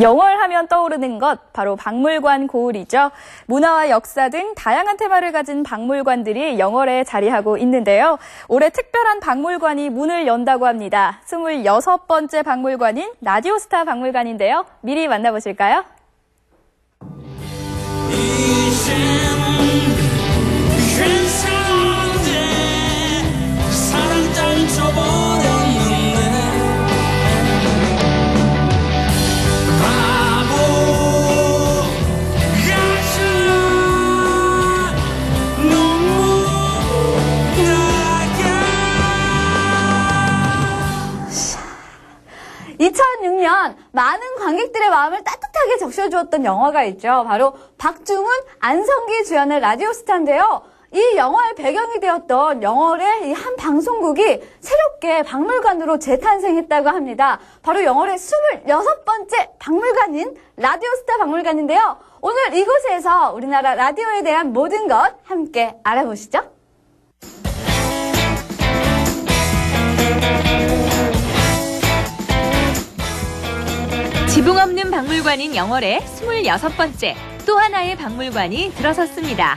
영월 하면 떠오르는 것 바로 박물관 고을이죠. 문화와 역사 등 다양한 테마를 가진 박물관들이 영월에 자리하고 있는데요. 올해 특별한 박물관이 문을 연다고 합니다. 26번째 박물관인 라디오스타 박물관인데요. 미리 만나보실까요? 많은 관객들의 마음을 따뜻하게 적셔주었던 영화가 있죠. 바로 박중훈, 안성기 주연의 라디오스타인데요. 이 영화의 배경이 되었던 영월의 이한 방송국이 새롭게 박물관으로 재탄생했다고 합니다. 바로 영월의 26번째 박물관인 라디오스타 박물관인데요. 오늘 이곳에서 우리나라 라디오에 대한 모든 것 함께 알아보시죠. 지붕 없는 박물관인 영월에 26번째 또 하나의 박물관이 들어섰습니다.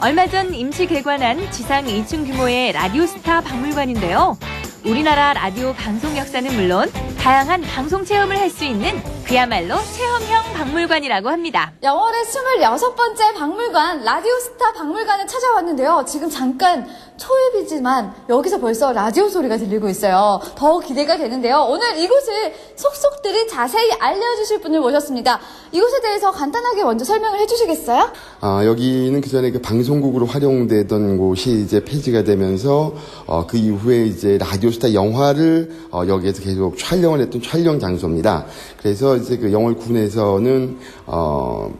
얼마 전 임시 개관한 지상 2층 규모의 라디오스타 박물관인데요. 우리나라 라디오 방송 역사는 물론 다양한 방송 체험을 할 수 있는 그야말로 체험형 박물관이라고 합니다. 영월의 26번째 박물관 라디오스타 박물관에 찾아왔는데요. 지금 잠깐 초입이지만 여기서 벌써 라디오 소리가 들리고 있어요. 더 기대가 되는데요. 오늘 이곳을 속속들이 자세히 알려주실 분을 모셨습니다. 이곳에 대해서 간단하게 먼저 설명을 해주시겠어요? 아, 여기는 그 전에 그 방송국으로 활용되던 곳이 이제 폐지가 되면서 어, 그 이후에 이제 라디오스타 영화를 어, 여기에서 계속 촬영을 했던 촬영 장소입니다. 그래서 이제 그 영월 군에서는 어,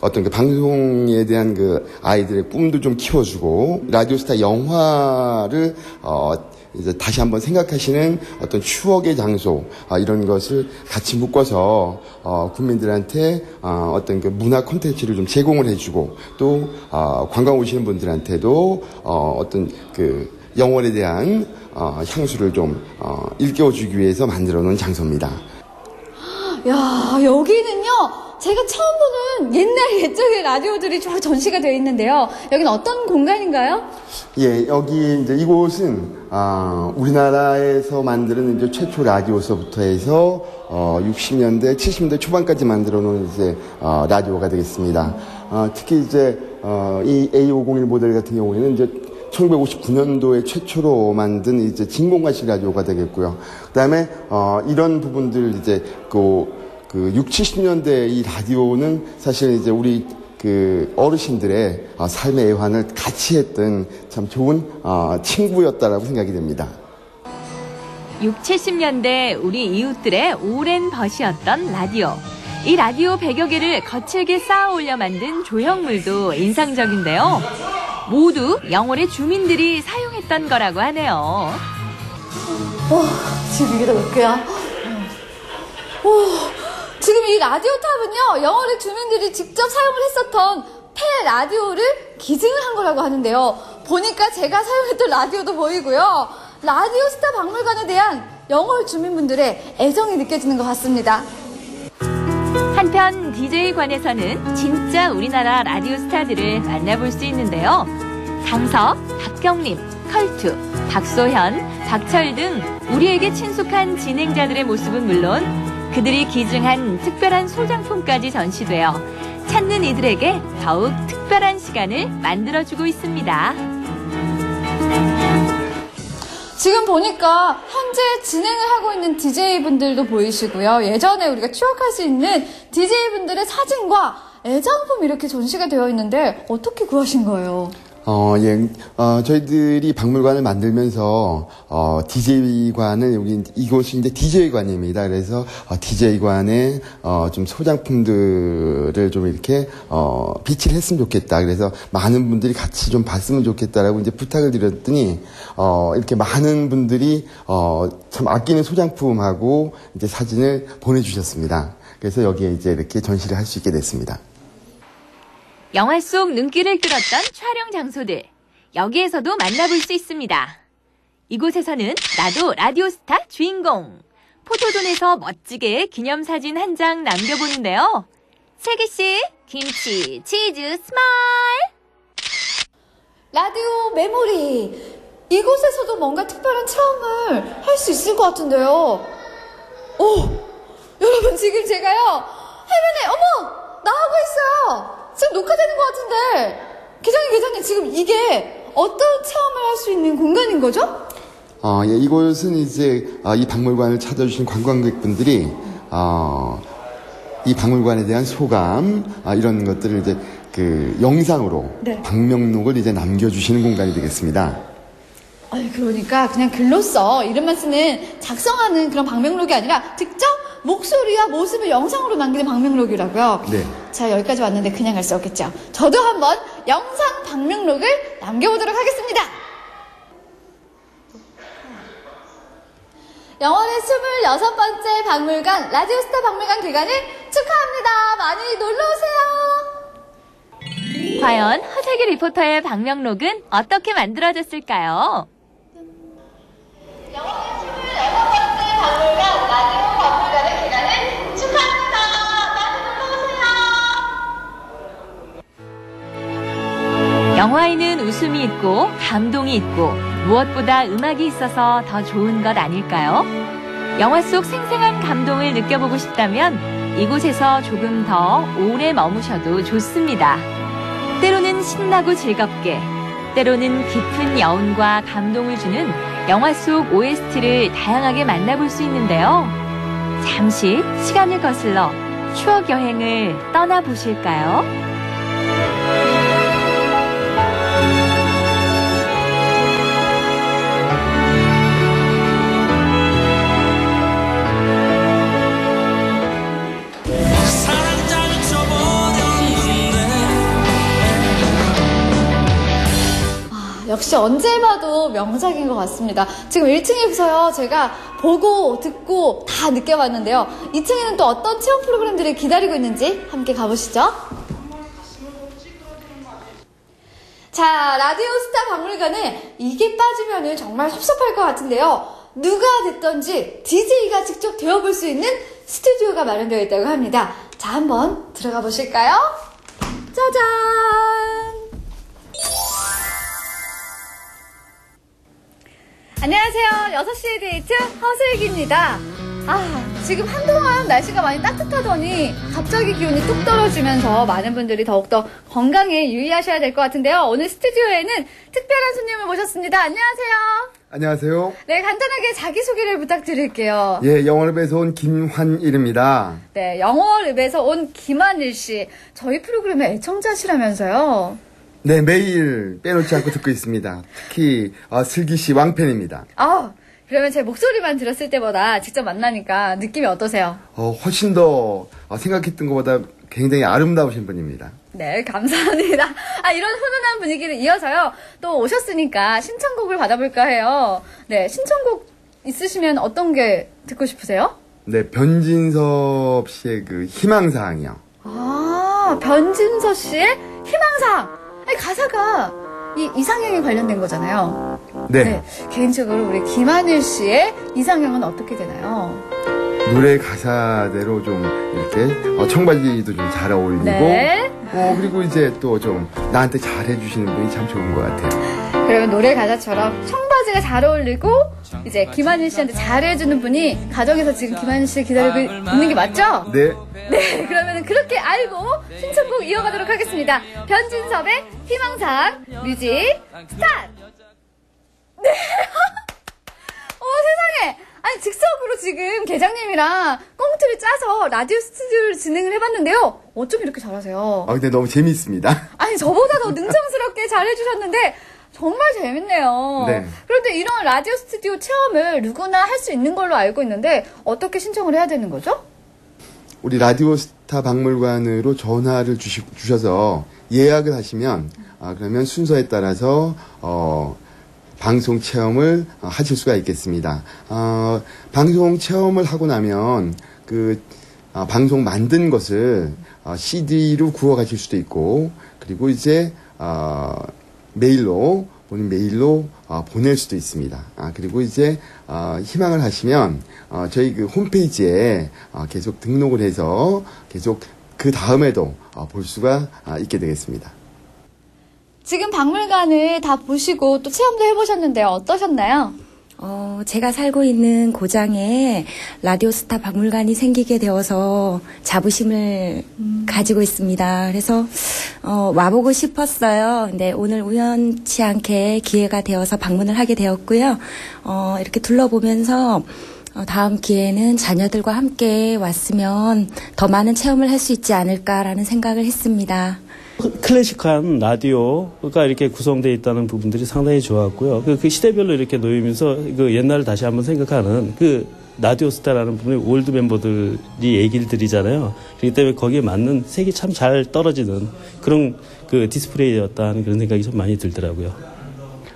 어떤 그 방송에 대한 그 아이들의 꿈도 좀 키워주고 라디오스타 영화를 어 이제 다시 한번 생각하시는 어떤 추억의 장소 어, 이런 것을 같이 묶어서 어, 국민들한테 어, 어떤 그 문화 콘텐츠를 좀 제공을 해주고 또 어, 관광 오시는 분들한테도 어, 어떤 그 영월에 대한 어, 향수를 좀 어, 일깨워주기 위해서 만들어 놓은 장소입니다. 야, 여기는요, 제가 처음 보는 옛날 옛적의 라디오들이 쫙 전시가 되어 있는데요. 여기는 어떤 공간인가요? 예, 여기 이제 이곳은 아, 우리나라에서 만드는 이제 최초 라디오서부터 해서 어, 60년대, 70년대 초반까지 만들어 놓은 이제 어, 라디오가 되겠습니다. 어, 특히 이제 어, 이 A501 모델 같은 경우에는 이제 1959년도에 최초로 만든 이제 진공관식 라디오가 되겠고요. 그다음에 어, 이런 부분들 이제 그, 그 6, 70년대 이 라디오는 사실 이제 우리 그 어르신들의 어, 삶의 애환을 같이 했던 참 좋은 어, 친구였다라고 생각이 됩니다. 6, 70년대 우리 이웃들의 오랜 벗이었던 라디오. 이 라디오 100여 개를 거칠게 쌓아 올려 만든 조형물도 인상적인데요. 모두 영월의 주민들이 사용했던 거라고 하네요. 와, 어, 지금 이게 다 몇 개야? 와, 지금 이 라디오 탑은요, 영월의 주민들이 직접 사용을 했었던 폐 라디오를 기증을 한 거라고 하는데요. 보니까 제가 사용했던 라디오도 보이고요. 라디오 스타 박물관에 대한 영월 주민분들의 애정이 느껴지는 것 같습니다. 한편 DJ관에서는 진짜 우리나라 라디오 스타들을 만나볼 수 있는데요. 강석, 박경림, 컬투, 박소현, 박철 등 우리에게 친숙한 진행자들의 모습은 물론 그들이 기증한 특별한 소장품까지 전시되어 찾는 이들에게 더욱 특별한 시간을 만들어주고 있습니다. 지금 보니까 현재 진행을 하고 있는 DJ분들도 보이시고요. 예전에 우리가 추억할 수 있는 DJ분들의 사진과 애장품 이렇게 전시가 되어 있는데 어떻게 구하신 거예요? 어, 예, 어, 저희들이 박물관을 만들면서, 어, DJ관을, 여기, 이곳이 이제 DJ관입니다. 그래서, 어, DJ관에, 어, 좀 소장품들을 좀 이렇게, 어, 비치를 했으면 좋겠다. 그래서 많은 분들이 같이 좀 봤으면 좋겠다라고 이제 부탁을 드렸더니, 어, 이렇게 많은 분들이, 어, 참 아끼는 소장품하고 이제 사진을 보내주셨습니다. 그래서 여기에 이제 이렇게 전시를 할 수 있게 됐습니다. 영화 속 눈길을 끌었던 촬영 장소들. 여기에서도 만나볼 수 있습니다. 이곳에서는 나도 라디오스타 주인공. 포토존에서 멋지게 기념사진 한 장 남겨보는데요. 슬기씨, 김치, 치즈, 스마일! 라디오 메모리. 이곳에서도 뭔가 특별한 체험을 할 수 있을 것 같은데요. 오! 여러분, 지금 제가요, 화면에, 어머! 나하고 있어요! 지금 녹화되는 것 같은데. 기장님, 기장님, 지금 이게 어떤 체험을 할 수 있는 공간인 거죠? 어, 예, 이곳은 이제 어, 이 박물관을 찾아주신 관광객분들이 어, 이 박물관에 대한 소감 아, 이런 것들을 이제 그 영상으로 네. 방명록을 이제 남겨주시는 공간이 되겠습니다. 아니, 그러니까 그냥 글로써 이름만 쓰는 작성하는 그런 방명록이 아니라 직접 목소리와 모습을 영상으로 남기는 방명록이라고요. 네. 자, 여기까지 왔는데 그냥 갈 수 없겠죠. 저도 한번 영상 방명록을 남겨보도록 하겠습니다. 영월의 26번째 박물관, 라디오스타 박물관 개관을 축하합니다. 많이 놀러오세요. 과연 허세기 리포터의 방명록은 어떻게 만들어졌을까요? 웃음이 있고 감동이 있고 무엇보다 음악이 있어서 더 좋은 것 아닐까요? 영화 속 생생한 감동을 느껴보고 싶다면 이곳에서 조금 더 오래 머무셔도 좋습니다. 때로는 신나고 즐겁게, 때로는 깊은 여운과 감동을 주는 영화 속 OST를 다양하게 만나볼 수 있는데요. 잠시 시간을 거슬러 추억 여행을 떠나보실까요? 역시 언제 봐도 명작인 것 같습니다. 지금 1층에서요, 제가 보고, 듣고 다 느껴봤는데요. 2층에는 또 어떤 체험 프로그램들이 기다리고 있는지 함께 가보시죠. 자, 라디오스타 박물관에 이게 빠지면 정말 섭섭할 것 같은데요. 누가 됐던지 DJ가 직접 되어볼 수 있는 스튜디오가 마련되어 있다고 합니다. 자, 한번 들어가 보실까요? 짜잔! 안녕하세요. 6시의 데이트 허슬기입니다. 아, 지금 한동안 날씨가 많이 따뜻하더니 갑자기 기온이 뚝 떨어지면서 많은 분들이 더욱더 건강에 유의하셔야 될 것 같은데요. 오늘 스튜디오에는 특별한 손님을 모셨습니다. 안녕하세요. 안녕하세요. 네, 간단하게 자기소개를 부탁드릴게요. 예, 영월읍에서 온 김환일입니다. 네, 영월읍에서 온 김한일 씨. 저희 프로그램의 애청자시라면서요. 네, 매일 빼놓지 않고 듣고 있습니다. 특히 어, 슬기 씨 왕팬입니다. 아, 그러면 제 목소리만 들었을 때보다 직접 만나니까 느낌이 어떠세요? 어, 훨씬 더 어, 생각했던 것보다 굉장히 아름다우신 분입니다. 네, 감사합니다. 아, 이런 훈훈한 분위기를 이어서요. 또 오셨으니까 신청곡을 받아볼까 해요. 네, 신청곡 있으시면 어떤 게 듣고 싶으세요? 네, 변진섭 씨의 그 희망사항이요. 아, 변진서 씨의 희망사. 아니, 가사가 이 이상형에 관련된 거잖아요. 네. 개인적으로 우리 김하늘 씨의 이상형은 어떻게 되나요? 노래 가사대로 좀 이렇게 어, 청바지도 좀 잘 어울리고 네. 어, 그리고 이제 또 좀 나한테 잘해주시는 분이 참 좋은 것 같아요. 그러면 노래 가사처럼 청바지가 잘 어울리고 이제 김하늘 씨한테 잘해주는 분이 가정에서 지금 김하늘 씨 기다리고 있는 게 맞죠? 네. 네, 그러면 그렇게 알고 신청곡 이어가도록 하겠습니다. 변진섭의 희망상 뮤직 스타트! 네. 어, 세상에! 아니, 즉석으로 지금 계장님이랑 꽁트를 짜서 라디오 스튜디오를 진행을 해봤는데요. 어쩜 이렇게 잘하세요? 아, 근데 너무 재미있습니다. 아니, 저보다 더 능청스럽게 잘해주셨는데, 정말 재밌네요. 네. 그런데 이런 라디오 스튜디오 체험을 누구나 할 수 있는 걸로 알고 있는데, 어떻게 신청을 해야 되는 거죠? 우리 라디오 스타 박물관으로 전화를 주시, 주셔서 예약을 하시면 아, 그러면 순서에 따라서 어, 방송 체험을 어, 하실 수가 있겠습니다. 어, 방송 체험을 하고 나면 그 아, 방송 만든 것을 어, CD로 구워 가실 수도 있고 그리고 이제 어, 메일로 또는 메일로 어, 보낼 수도 있습니다. 아, 그리고 이제 어, 희망을 하시면 어, 저희 그 홈페이지에 어, 계속 등록을 해서 계속 그 다음에도 어, 볼 수가 아, 있게 되겠습니다. 지금 박물관을 다 보시고 또 체험도 해보셨는데요. 어떠셨나요? 어, 제가 살고 있는 고장에 라디오스타 박물관이 생기게 되어서 자부심을 가지고 있습니다. 그래서 어, 와보고 싶었어요. 근데 오늘 우연치 않게 기회가 되어서 방문을 하게 되었고요. 어, 이렇게 둘러보면서 어, 다음 기회에는 자녀들과 함께 왔으면 더 많은 체험을 할 수 있지 않을까라는 생각을 했습니다. 클래식한 라디오가 이렇게 구성되어 있다는 부분들이 상당히 좋았고요. 그, 그 시대별로 이렇게 놓이면서 그 옛날을 다시 한번 생각하는 그 라디오 스타라는 부분이 올드 멤버들이 얘기를 드리잖아요. 그렇기 때문에 거기에 맞는 색이 참 잘 떨어지는 그런 그 디스플레이였다는 그런 생각이 좀 많이 들더라고요.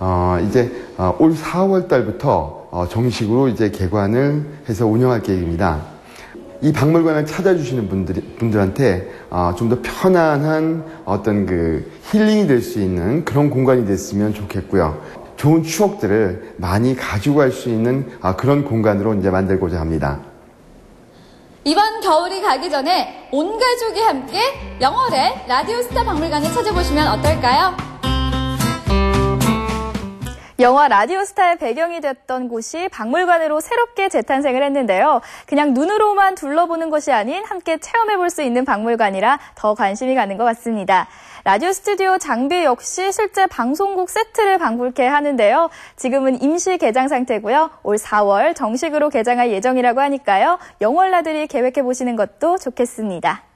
어, 이제 어, 올 4월 달부터 어, 정식으로 이제 개관을 해서 운영할 계획입니다. 이 박물관을 찾아주시는 분들, 분들한테 어, 좀더 편안한 어떤 그 힐링이 될 수 있는 그런 공간이 됐으면 좋겠고요. 좋은 추억들을 많이 가지고 갈 수 있는 아, 그런 공간으로 이제 만들고자 합니다. 이번 겨울이 가기 전에 온 가족이 함께 영월의 라디오스타 박물관을 찾아보시면 어떨까요? 영화 라디오스타의 배경이 됐던 곳이 박물관으로 새롭게 재탄생을 했는데요. 그냥 눈으로만 둘러보는 것이 아닌 함께 체험해 볼 수 있는 박물관이라 더 관심이 가는 것 같습니다. 라디오 스튜디오 장비 역시 실제 방송국 세트를 방불케 하는데요. 지금은 임시 개장 상태고요. 올 4월 정식으로 개장할 예정이라고 하니까요. 영월나들이 계획해 보시는 것도 좋겠습니다.